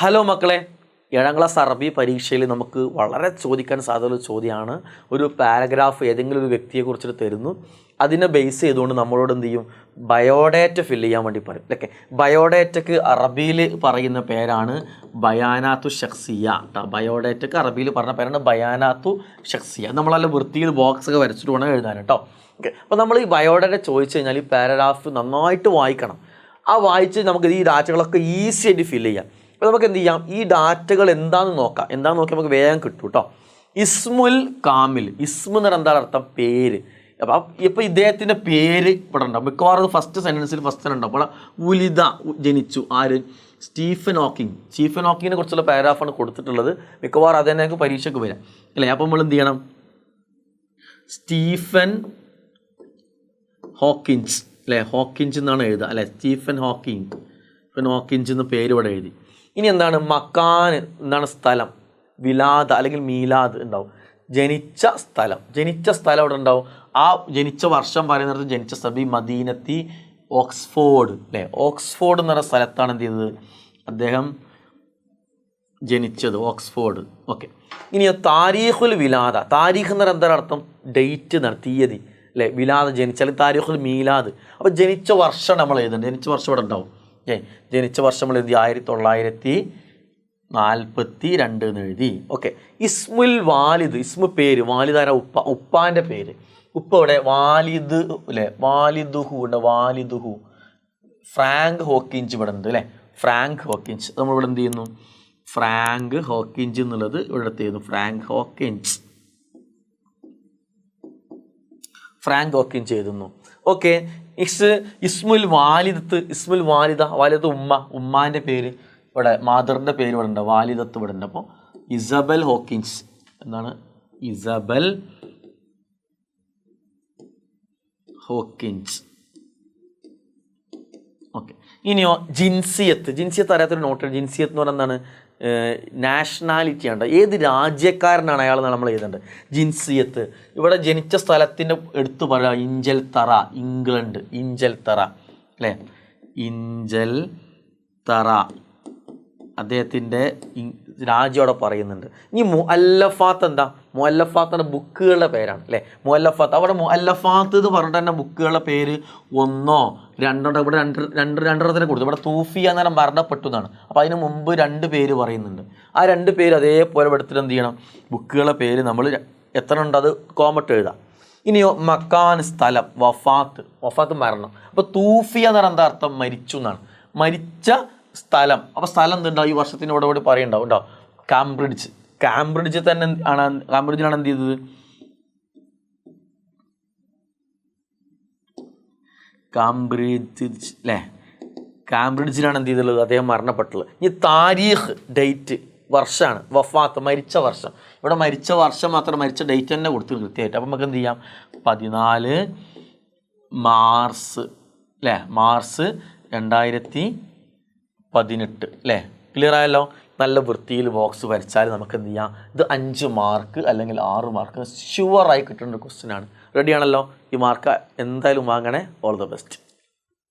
Hello മക്കളെ. ഏഴാം class അറബി പരീക്ഷയിൽ നമുക്ക് വളരെ ചോദിക്കാൻ സാധ്യതയുള്ള ചോദ്യമാണ്. ഒരു പാരഗ്രാഫ് ഏതെങ്കിലും ഒരു വ്യക്തിയെക്കുറിച്ച് തരുന്നു. അതിനെ ബേസ് ചെയ്തുകൊണ്ട് നമ്മളോട് എന്ത് ചെയ്യും? ബയോഡേറ്റ ഫില്ല് ചെയ്യാൻ വേണ്ടി പറയും. ഓക്കെ ബയോഡേറ്റക്ക് അറബിയിൽ പറയുന്ന പേരാണ് ബയാനാത്തു ഷക്സിയ കേട്ടോ ബയോഡേറ്റക്ക് അറബിയിൽ പറഞ്ഞ പേരാണ് ബയാനാത്തു ഷക്സിയ നമ്മളല്ല വൃത്തിയിൽ ബോക്സ് ഒക്കെ വരച്ചിട്ട് വേണം എഴുതാൻ കേട്ടോ ഓക്കെ. അപ്പോൾ നമ്മൾ ഈ ബയോഡേറ്റ ചോദിച്ചു കഴിഞ്ഞാൽ ഈ പാരഗ്രാഫ് നന്നായിട്ട് വായിക്കണം. ആ വായിച്ച് നമുക്ക് ഈ ഡാറ്റകളൊക്കെ ഈസി ആയിട്ട് ഫില്ല് ചെയ്യാം. അപ്പോൾ നമുക്ക് എന്ത് ചെയ്യാം? ഈ ഡാറ്റകൾ എന്താണെന്ന് നോക്കാം. എന്താണെന്ന് നോക്കി നമുക്ക് വേഗം കിട്ടും കേട്ടോ ഇസ്മുൽ കാമിൽ. ഇസ്മു എന്ന് പറഞ്ഞാൽ എന്താണ് അർത്ഥം? പേര്. അപ്പം ഇപ്പോൾ ഇദ്ദേഹത്തിന്റെ പേര് ഇവിടെ ഉണ്ടാവും മിക്കവാറും ഫസ്റ്റ് സെന്റൻസിൽ ഫസ്റ്റ് ഉണ്ടാവും അപ്പോൾ ഉലിത ജനിച്ചു. ആര്? Stephen Hawking. സ്റ്റീഫൻ ഹോക്കിങ്ങിനെ കുറിച്ചുള്ള പാരാഗ്രാഫാണ് കൊടുത്തിട്ടുള്ളത്. മിക്കവാറും അത് തന്നെ പരീക്ഷയ്ക്ക് വരാം അല്ലേ? അപ്പോൾ നമ്മൾ എന്ത് ചെയ്യണം? Stephen Hawkins. അല്ലേ? ഹോക്കിൻസ് എന്നാണ് എഴുതുക. അല്ലേ? Stephen Hawking. സ്റ്റീഫൻ ഹോക്കിൻസ് എന്ന പേര് ഇവിടെ എഴുതി. ഇനി എന്താണ്? മക്കാൻ എന്താണ് സ്ഥലം? വിലാദ് അല്ലെങ്കിൽ മീലാദ് ഉണ്ടാവും. ജനിച്ച സ്ഥലം. ജനിച്ച സ്ഥലം അവിടെ ഉണ്ടാവും? ആ ജനിച്ച വർഷം പറയുന്നത് ജനിച്ച സ്ഥലം. ഈ മദീനത്തി ഓക്സ്ഫോർഡ് അല്ലേ? ഓക്സ്ഫോർഡ് എന്ന് പറഞ്ഞ സ്ഥലത്താണ് എന്ത് ചെയ്തത്? അദ്ദേഹം ജനിച്ചത് ഓക്സ്ഫോർഡ്. ഓക്കെ. ഇനി താരീഖുൽ വിലാദ. താരീഖ് എന്ന് എന്താണ് അർത്ഥം? ഡേറ്റ് എന്നാണ് തീയതി. അല്ലേ? വിലാദ് ജനിച്ചാൽ താരീഖുൽ മീലാദ്. അപ്പോൾ ജനിച്ച വർഷം നമ്മൾ എഴുതുന്നുണ്ട് ജനിച്ച വർഷം ഇവിടെ ഉണ്ടാവും? ജനിച്ച വർഷം എഴുതി ആയിരത്തി തൊള്ളായിരത്തി നാൽപ്പത്തി രണ്ട് എന്ന് എഴുതി. ഓക്കെ. ഇസ്മുൽ വാലിദ് ഇസ്മു പേര് വാലിദാര ഉപ്പ ഉപ്പാന്റെ പേര്. ഉപ്പ ഇവിടെ വാലിദ് അല്ലേ? വാലിദുഹു ഉണ്ട്? വാലിദുഹു. ഫ്രാങ്ക് ഹോക്കിഞ്ച് ഇവിടെ ഉണ്ട് അല്ലേ? ഫ്രാങ്ക് ഹോക്കിഞ്ച്. നമ്മളിവിടെ എന്ത് ചെയ്യുന്നു? ഫ്രാങ്ക് ഹോക്കിഞ്ച് എന്നുള്ളത് ഇവിടെ എടുത്ത് ചെയ്യുന്നു. ഫ്രാങ്ക് ഹോക്കിഞ്ച്. ഫ്രാങ്ക് ഓക്കിൻ ചെയ്തുന്നു ഓക്കെ ഇസ് ഇസ്മുൽ വാലിദത്ത് ഇസ്മുൽ വാലിദ വാലിദ് ഉമ്മ ഉമ്മാന്റെ പേര് ഇവിടെ മാതറിന്റെ പേര് ഇവിടെ ഉണ്ട് വാലിദത്ത് ഇവിടെ ഉണ്ട്. അപ്പോൾ ഇസബൽ ഹോക്കിൻസ് എന്താണ് ഇസബൽ ഹോക്കിൻസ്. ഓക്കെ ഇനിയോ ജിൻസിയത്ത്. ജിൻസിയത്ത് അറിയാത്തൊരു നോട്ട് ജിൻസിയത്ത് എന്ന് പറയുന്നതാണ് നാഷണാലിറ്റിയാണ് ഏത് രാജ്യക്കാരനാണ് അയാൾ നമ്മൾ എഴുതേണ്ടത്. ജിൻസിയത്ത്. ഇവിടെ ജനിച്ച സ്ഥലത്തിന്റെ എടുത്തു പറയാം ഇഞ്ചൽ തറ ഇംഗ്ലണ്ട്. ഇഞ്ചൽ തറ അല്ലേ? ഇഞ്ചൽ തറ അദ്ദേഹത്തിന്റെ രാജ്യം അവിടെ പറയുന്നുണ്ട്. ഇനി മുഅല്ലഫാത്ത് എന്താ? മുഅല്ലഫാത്ത് എന്ന ബുക്കുകളുടെ പേരാണ് അല്ലേ? മുഅല്ലഫാത്ത്. അവിടെ മുഅല്ലഫാത്ത് എന്ന് പറഞ്ഞിട്ട് തന്നെ ബുക്കുകളുടെ പേര് ഒന്നോ രണ്ടോ ഇവിടെ രണ്ട് രണ്ട് രണ്ടെണ്ണത്തിന് കൊടുത്തു. ഇവിടെ തൂഫിയ എന്നേരം മരണപ്പെട്ടു എന്നാണ്. അപ്പോൾ അതിന് മുമ്പ് രണ്ട് പേര് പറയുന്നുണ്ട്. ആ രണ്ട് പേര് അതേപോലെ എടുത്തിട്ട് എന്ത് ചെയ്യണം? ബുക്കുകളുടെ പേര് നമ്മൾ എത്ര ഉണ്ട്? അത് കോമട്ട് എഴുതാം. ഇനിയോ മക്കാൻ സ്ഥലം വഫാത്ത്. വഫാത്ത് മരണം. അപ്പോൾ തൂഫിയ എന്ന് പറഞ്ഞാൽ എന്താ അർത്ഥം? മരിച്ചു എന്നാണ്. മരിച്ച സ്ഥലം. അപ്പോൾ സ്ഥലം എന്തുണ്ടാവും? ഈ വർഷത്തിന് ഇവിടെ ഇവിടെ പറയുണ്ടാവും ഉണ്ടോ കാംബ്രിഡ്ജ് കാംബ്രിഡ്ജ് തന്നെ ആണ്? കാംബ്രിഡ്ജിലാണ് എന്ത് ചെയ്തത്? കാംബ്രിഡ്ജ് അല്ലേ കാംബ്രിഡ്ജിലാണ് എന്ത് ചെയ്തിട്ടുള്ളത്? അദ്ദേഹം മരണപ്പെട്ടുള്ളത് ഈ താരീഖ് ഡേറ്റ് വർഷമാണ് വഫാത്ത് മരിച്ച വർഷം. ഇവിടെ മരിച്ച വർഷം മാത്രം മരിച്ച ഡേറ്റ് തന്നെ കൊടുത്തു കൃത്യമായിട്ട്. അപ്പം നമുക്ക് എന്ത് ചെയ്യാം? പതിനാല് മാർസ് അല്ലേ മാർസ് രണ്ടായിരത്തി പതിനെട്ട് അല്ലേ? ക്ലിയർ ആയല്ലോ? നല്ല വൃത്തിയിൽ ബോക്സ് വരച്ചാൽ നമുക്ക് എന്ത് ചെയ്യാം? ഇത് അഞ്ച് മാർക്ക് അല്ലെങ്കിൽ ആറ് മാർക്ക് ഷുവറായി കിട്ടുന്ന ഒരു ക്വസ്റ്റ്യൻ ആണ്. റെഡിയാണല്ലോ ഈ മാർക്ക് എന്തായാലും വാങ്ങണേ. All the best